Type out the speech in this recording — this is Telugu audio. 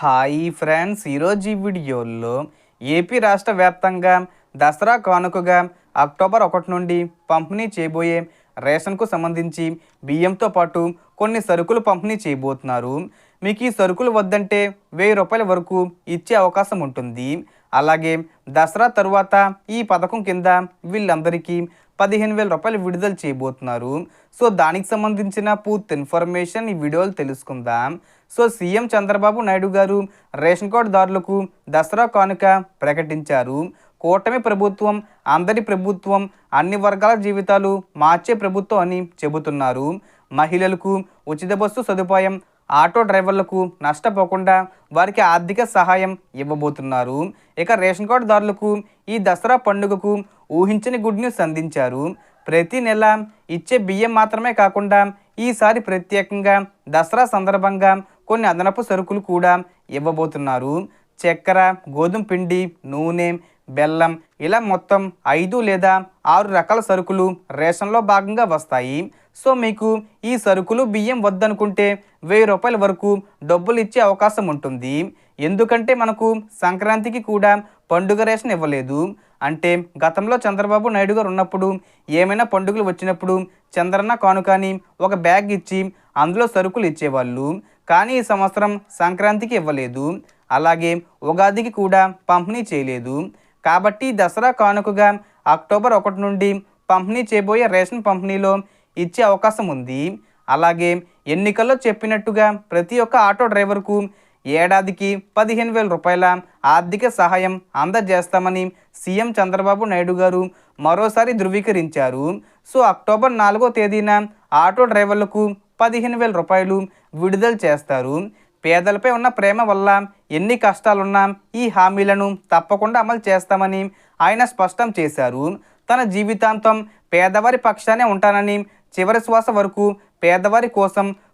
Hi friends. ఈరోజు ఈ వీడియోలో ఏపీ రాష్ట్ర వ్యాప్తంగా దసరా కానుకగా అక్టోబర్ ఒకటి నుండి పంపిణీ చేయబోయే రేషన్కు సంబంధించి బియ్యంతో పాటు కొన్ని సరుకులు పంపిణీ చేయబోతున్నారు. మీకు ఈ సరుకులు వద్దంటే వెయ్యి రూపాయల వరకు ఇచ్చే అవకాశం ఉంటుంది. అలాగే దసరా తరువాత ఈ పథకం కింద వీళ్ళందరికీ పదిహేను వేల రూపాయలు విడుదల చేయబోతున్నారు. సో దానికి సంబంధించిన పూర్తి ఇన్ఫర్మేషన్ ఈ వీడియోలో తెలుసుకుందాం. సో సీఎం చంద్రబాబు నాయుడు గారు రేషన్ కార్డు దారులకు దసరా కానుక ప్రకటించారు. కూటమి ప్రభుత్వం అందరి ప్రభుత్వం అన్ని వర్గాల జీవితాలు మార్చే ప్రభుత్వం అని చెబుతున్నారు. మహిళలకు ఉచిత బస్సు సదుపాయం ఆటో డ్రైవర్లకు నష్టపోకుండా వారికి ఆర్థిక సహాయం ఇవ్వబోతున్నారు. ఇక రేషన్ కార్డుదారులకు ఈ దసరా పండుగకు ఊహించని గుడ్ న్యూస్ అందించారు. ప్రతి నెల ఇచ్చే బియ్యం మాత్రమే కాకుండా ఈసారి ప్రత్యేకంగా దసరా సందర్భంగా కొన్ని అదనపు సరుకులు కూడా ఇవ్వబోతున్నారు. చక్కెర గోధుమ పిండి నూనె బెల్లం ఇలా మొత్తం ఐదు లేదా ఆరు రకాల సరుకులు రేషన్లో భాగంగా వస్తాయి. సో మీకు ఈ సరుకులు బియ్యం వద్దనుకుంటే వెయ్యి రూపాయల వరకు డబ్బులు ఇచ్చే అవకాశం ఉంటుంది. ఎందుకంటే మనకు సంక్రాంతికి కూడా పండుగ రేషన్ ఇవ్వలేదు. అంటే గతంలో చంద్రబాబు నాయుడు గారు ఉన్నప్పుడు ఏమైనా పండుగలు వచ్చినప్పుడు చంద్రన్న కానుకని ఒక బ్యాగ్ ఇచ్చి అందులో సరుకులు ఇచ్చేవాళ్ళు. కానీ ఈ సంవత్సరం సంక్రాంతికి ఇవ్వలేదు. అలాగే ఉగాదికి కూడా పంపిణీ చేయలేదు. కాబట్టి దసరా కానుకగా అక్టోబర్ ఒకటి నుండి పంపిణీ చేయబోయే రేషన్ పంపిణీలో ఇచ్చే అవకాశం ఉంది. అలాగే ఎన్నికల్లో చెప్పినట్టుగా ప్రతి ఒక్క ఆటో డ్రైవర్కు ఏడాదికి పదిహేను వేల రూపాయల ఆర్థిక సహాయం అందజేస్తామని సీఎం చంద్రబాబు నాయుడు గారు మరోసారి ధృవీకరించారు. సో అక్టోబర్ నాలుగో తేదీన ఆటో డ్రైవర్లకు పదిహేను వేల రూపాయలు విడుదల చేస్తారు. పేదలపై ఉన్న ప్రేమ వల్ల ఎన్ని కష్టాలున్నా ఈ హామీలను తప్పకుండా అమలు చేస్తామని ఆయన స్పష్టం చేశారు. తన జీవితాంతం పేదవారి పక్షానే ఉంటానని చివరి శ్వాస వరకు పేదవారి కోసం